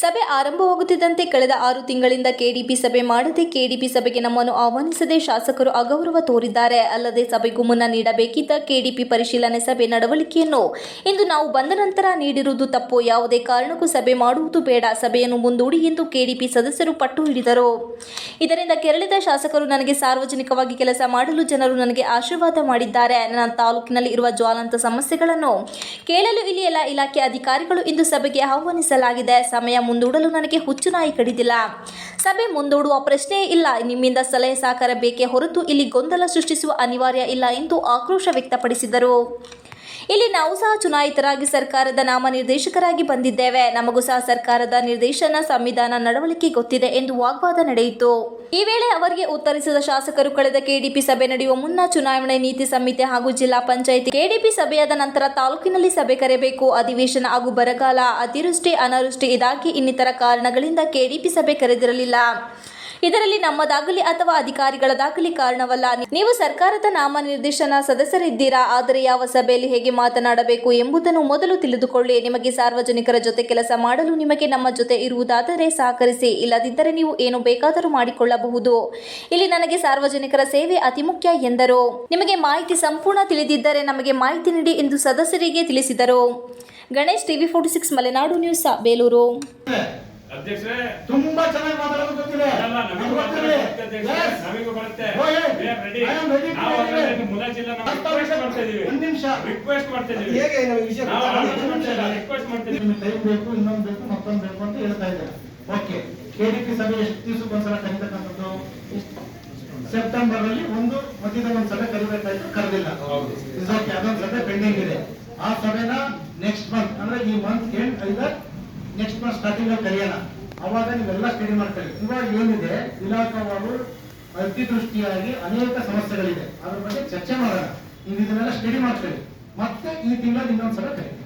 ಸಭೆ ಆರಂಭವಾಗುತ್ತಿದ್ದಂತೆ ಕಳೆದ ಆರು ತಿಂಗಳಿಂದ ಕೆಡಿಪಿ ಸಭೆ ಮಾಡದೆ ಕೆಡಿಪಿ ಸಭೆಗೆ ನಮ್ಮನ್ನು ಆಹ್ವಾನಿಸದೆ ಶಾಸಕರು ಅಗೌರವ ತೋರಿದ್ದಾರೆ. ಅಲ್ಲದೆ ಸಭೆಗೂ ಮುನ್ನ ನೀಡಬೇಕಿದ್ದ ಕೆಡಿಪಿ ಪರಿಶೀಲನೆ ಸಭೆ ನಡವಳಿಕೆಯನ್ನು ಇಂದು ನಾವು ಬಂದ ನಂತರ ನೀಡಿರುವುದು ತಪ್ಪು. ಯಾವುದೇ ಕಾರಣಕ್ಕೂ ಸಭೆ ಮಾಡುವುದು ಬೇಡ. ಸಭೆಯನ್ನು ಮುಂದೂಡಿ ಎಂದು ಕೆಡಿಪಿ ಸದಸ್ಯರು ಪಟ್ಟು ಹಿಡಿದರು. ಇದರಿಂದ ಕೆರಳಿದ ಶಾಸಕರು ನನಗೆ ಸಾರ್ವಜನಿಕವಾಗಿ ಕೆಲಸ ಮಾಡಲು ಜನರು ನನಗೆ ಆಶೀರ್ವಾದ ಮಾಡಿದ್ದಾರೆ. ನನ್ನ ತಾಲೂಕಿನಲ್ಲಿ ಇರುವ ಜ್ವಾಲಂತ ಸಮಸ್ಯೆಗಳನ್ನು ಕೇಳಲು ಇಲ್ಲಿ ಎಲ್ಲ ಇಲಾಖೆ ಅಧಿಕಾರಿಗಳು ಇಂದು ಸಭೆಗೆ ಆಹ್ವಾನಿಸಲಾಗಿದೆ. ಸಮಯ ಮುಂದೂಡಲು ನನಗೆ ಹುಚ್ಚು ನಾಯಿ ಕಡಿದಿಲ್ಲ. ಸಭೆ ಮುಂದೂಡುವ ಪ್ರಶ್ನೆಯೇ ಇಲ್ಲ. ನಿಮ್ಮಿಂದ ಸಲಹೆ ಸಹಕಾರ ಬೇಕೇ ಹೊರತು ಇಲ್ಲಿ ಗೊಂದಲ ಸೃಷ್ಟಿಸುವ ಅನಿವಾರ್ಯ ಇಲ್ಲ ಎಂದು ಆಕ್ರೋಶ ವ್ಯಕ್ತಪಡಿಸಿದರು. ಇಲ್ಲಿ ನಾವು ಸಹ ಚುನಾಯಿತರಾಗಿ ಸರ್ಕಾರದ ನಾಮನಿರ್ದೇಶಕರಾಗಿ ಬಂದಿದ್ದೇವೆ. ನಮಗೂ ಸಹ ಸರ್ಕಾರದ ನಿರ್ದೇಶನ ಸಂವಿಧಾನ ನಡವಳಿಕೆ ಗೊತ್ತಿದೆ ಎಂದು ವಾಗ್ವಾದ ನಡೆಯಿತು. ಈ ವೇಳೆ ಅವರಿಗೆ ಉತ್ತರಿಸಿದ ಶಾಸಕರು, ಕಳೆದ ಕೆಡಿಪಿ ಸಭೆ ನಡೆಯುವ ಮುನ್ನ ಚುನಾವಣೆ ನೀತಿ ಸಂಹಿತೆ ಹಾಗೂ ಜಿಲ್ಲಾ ಪಂಚಾಯಿತಿ ಕೆಡಿಪಿ ಸಭೆಯಾದ ನಂತರ ತಾಲೂಕಿನಲ್ಲಿ ಸಭೆ ಕರೆಯಬೇಕು. ಅಧಿವೇಶನ ಹಾಗೂ ಬರಗಾಲ, ಅತಿವೃಷ್ಟಿ, ಅನಾವೃಷ್ಟಿ ಇದಾಗಿ ಇನ್ನಿತರ ಕಾರಣಗಳಿಂದ ಕೆಡಿಪಿ ಸಭೆ ಕರೆದಿರಲಿಲ್ಲ. ಇದರಲ್ಲಿ ನಮ್ಮದಾಗಲಿ ಅಥವಾ ಅಧಿಕಾರಿಗಳ ದಾಖಲೆ ಕಾರಣವಲ್ಲ. ನೀವು ಸರ್ಕಾರದ ನಾಮ ನಿರ್ದೇಶನ ಸದಸ್ಯರಿದ್ದೀರಾ? ಆದರೆ ಯಾವ ಸಭೆಯಲ್ಲಿ ಹೇಗೆ ಮಾತನಾಡಬೇಕು ಎಂಬುದನ್ನು ಮೊದಲು ತಿಳಿದುಕೊಳ್ಳಿ. ನಿಮಗೆ ಸಾರ್ವಜನಿಕರ ಜೊತೆ ಕೆಲಸ ಮಾಡಲು ನಿಮಗೆ ನಮ್ಮ ಜೊತೆ ಇರುವುದಾದರೆ ಸಹಕರಿಸಿ. ಇಲ್ಲದಿದ್ದರೆ ನೀವು ಏನು ಬೇಕಾದರೂ ಮಾಡಿಕೊಳ್ಳಬಹುದು. ಇಲ್ಲಿ ನನಗೆ ಸಾರ್ವಜನಿಕರ ಸೇವೆ ಅತಿ ಮುಖ್ಯ ಎಂದರು. ನಿಮಗೆ ಮಾಹಿತಿ ಸಂಪೂರ್ಣ ತಿಳಿದಿದ್ದರೆ ನಮಗೆ ಮಾಹಿತಿ ನೀಡಿ ಎಂದು ಸದಸ್ಯರಿಗೆ ತಿಳಿಸಿದರು. Ganesh TV forty six Malenadu news, Belur. ಅಧ್ಯಕ್ಷರೇ ತುಂಬಾ ಚೆನ್ನಾಗಿ ಮಾತಾಡೋದು ಗೊತ್ತಿದೆ. ನಮಗೂ ಬರುತ್ತೆ. ನಮಗೂ ಬರುತ್ತೆ. ಒಂದ್ ನಿಮಿಷ. ರಿಕ್ವೆಸ್ಟ್ ಮಾಡ್ತಾ ಇದೀವಿ. ಹೇಗೆ ನಮಗೆ ವಿಷಯ ರಿಕ್ವೆಸ್ಟ್ ಮಾಡ್ತೀನಿ. ನಿಮ್ಗೆ ಟೈಮ್ ಬೇಕು ಇನ್ನೊಂದು ಬೇಕು ಮತ್ತೊಂದು ಬೇಕು ಅಂತ ಹೇಳ್ತಾ ಇದ್ದಾರೆ. ಓಕೆ ಕೆಡಿಪಿ ಸಭೆ ಎಷ್ಟು ದಿವಸಕ್ಕೊಂದ್ಸಲ ಕರೀತಕ್ಕಂಥದ್ದು? ಸೆಪ್ಟೆಂಬರ್ ಅಲ್ಲಿ ಒಂದು ಮಧ್ಯದ ಒಂದು ಸಭೆ ಕರಿಬೇಕಾಯ್ತು ಕರೆದಿಲ್ಲ. ಅದೊಂದು ಸಭೆ ಪೆಂಡಿಂಗ್ ಇದೆ. ಆ ಸಭೆನ ನೆಕ್ಸ್ಟ್ ಮಂತ್ ಅಂದ್ರೆ ಈ ಮಂತ್ ಎಂಡ್ ಐದ ನೆಕ್ಸ್ಟ್ ಮಂತ್ ಸ್ಟಾರ್ಟಿಂಗ್ ಅಲ್ಲಿ ಕರೆಯೋಣ ಅವಾಗ ನೀವೆಲ್ಲ ಸ್ಟಡಿ ಮಾಡ್ಕೊಳ್ಳಿ. ಇವಾಗ ಏನಿದೆ? ಇಲಾಖಾವಾರು ಅತಿದೃಷ್ಟಿಯಾಗಿ ಅನೇಕ ಸಮಸ್ಯೆಗಳಿದೆ. ಅದ್ರ ಬಗ್ಗೆ ಚರ್ಚೆ ಮಾಡೋಣ. ನೀವು ಇದನ್ನೆಲ್ಲ ಸ್ಟಡಿ ಮಾಡ್ಕೊಳ್ಳಿ. ಮತ್ತೆ ಈ ತಿಂಗಳ ಇನ್ನೊಂದ್ಸಲ ಕರೀತೀವಿ